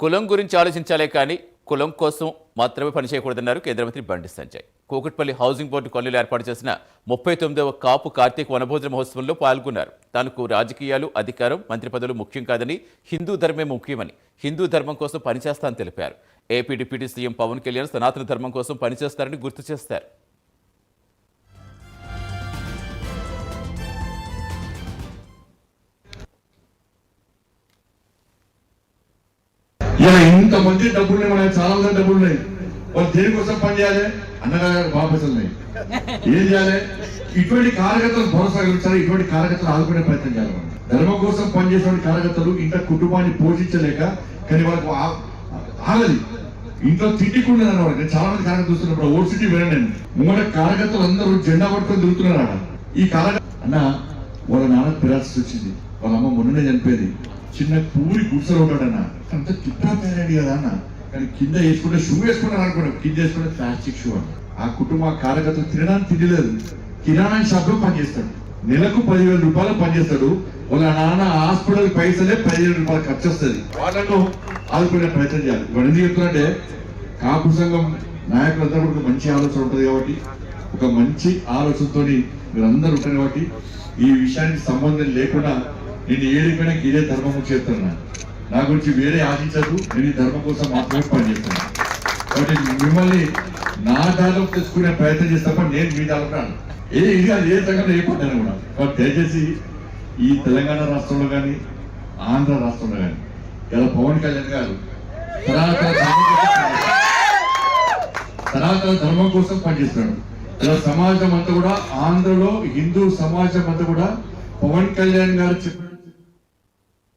కులం గురించి ఆలోచించాలే కానీ కులం కోసం మాత్రమే పనిచేయకూడదన్నారు కేంద్ర మంత్రి బండి సంజయ్. కూకట్పల్లి హౌసింగ్ బోర్డు కాలనీలో ఏర్పాటు చేసిన ముప్పై తొమ్మిదవ కాపు కార్తీక వనభోజన మహోత్సవంలో పాల్గొన్నారు. తనకు రాజకీయాలు అధికారం మంత్రి పదవులు ముఖ్యం కాదని హిందూ ధర్మే ముఖ్యమని హిందూ ధర్మం కోసం పనిచేస్తానని తెలిపారు. AP deputy CM Pawan Kalyan సనాతన ధర్మం కోసం పనిచేస్తారని గుర్తు చేస్తారు. ఇలా ఇంతమంది డబ్బులు ఉన్నాయి చాలా మంది డబ్బులు ఉన్నాయి. వాళ్ళు దేనికోసం పని చేయాలి? అన్నగారు బాబు ఉన్నాయి. ఏం చేయాలి? ఇటువంటి కార్యకర్తలు భరోసా కలిగించాలి ఇటువంటి కార్యకర్తలు ఆదుకునే ప్రయత్నం చేయాలి ధర్మం కోసం పనిచేసే కార్యకర్తలు ఇంట్లో కుటుంబాన్ని పోషించలేక కానీ వాళ్ళకు ఆగది ఇంట్లో తిట్టికుండా వాళ్ళకి చాలా మంది కార్యకర్తలు చూస్తున్నప్పుడు ఓట్ సిటీ వినండి ముంగట కార్యకర్తలు అందరూ జెండా పట్టుకొని తిరుగుతున్నారు ఈ కార్యకర్త అన్న వాళ్ళ నాన్న పిరాల్సి వచ్చింది. వాళ్ళ అమ్మ మొన్ననే చనిపోయింది. చిన్న పూరి గుడిసెలో ఉంటాడన్న అంత కిట్టా తయారయ్యాడు కదా అన్న కానీ కింద వేసుకుంటే షూ వేసుకున్నాను అనుకున్నాం కింద వేసుకుంటే ప్లాస్టిక్ షూ అన్న. ఆ కుటుంబ కార్యకర్తలు తినడానికి తినలేదు. కిరాణా షాప్లో పనిచేస్తాడు. నెలకు పదివేల రూపాయలు పనిచేస్తాడు. వాళ్ళ నాన్న హాస్పిటల్ పైసలే పదివేల రూపాయలు ఖర్చు వస్తుంది వాళ్ళను ఆదుకునే ప్రయత్నం చేయాలి. ఇప్పుడు ఎందుకు చెప్తున్నట్టే కాపు సంఘం నాయకులందరూ కూడా మంచి ఆలోచన ఉంటుంది కాబట్టి ఒక మంచి ఆలోచనతో మీరందరూ ఉంటారు కాబట్టి ఈ విషయానికి సంబంధం లేకుండా నేను ఏడిపోయినా ఇదే ధర్మము చేస్తున్నా నా గురించి వేరే ఆశించదు నేను ఈ ధర్మం కోసం మాత్రమే పనిచేస్తాను కాబట్టి మిమ్మల్ని నా దారిలో తెచ్చుకునే ప్రయత్నం చేస్తే నేను మీ దారిలో ఏ ఇది కాదు, ఏ సంఘంలో ఏ పడ్డాను కూడా. కాబట్టి దయచేసి ఈ తెలంగాణ రాష్ట్రంలో కానీ ఆంధ్ర రాష్ట్రంలో కానీ ఇలా పవన్ కళ్యాణ్ గారు సనాతన ధర్మం కోసం సనాతన ధర్మం కోసం పనిచేస్తున్నాడు ఇలా సమాజం అంతా కూడా ఆంధ్రలో హిందూ సమాజం అంతా కూడా పవన్ కళ్యాణ్ గారు చెప్పిన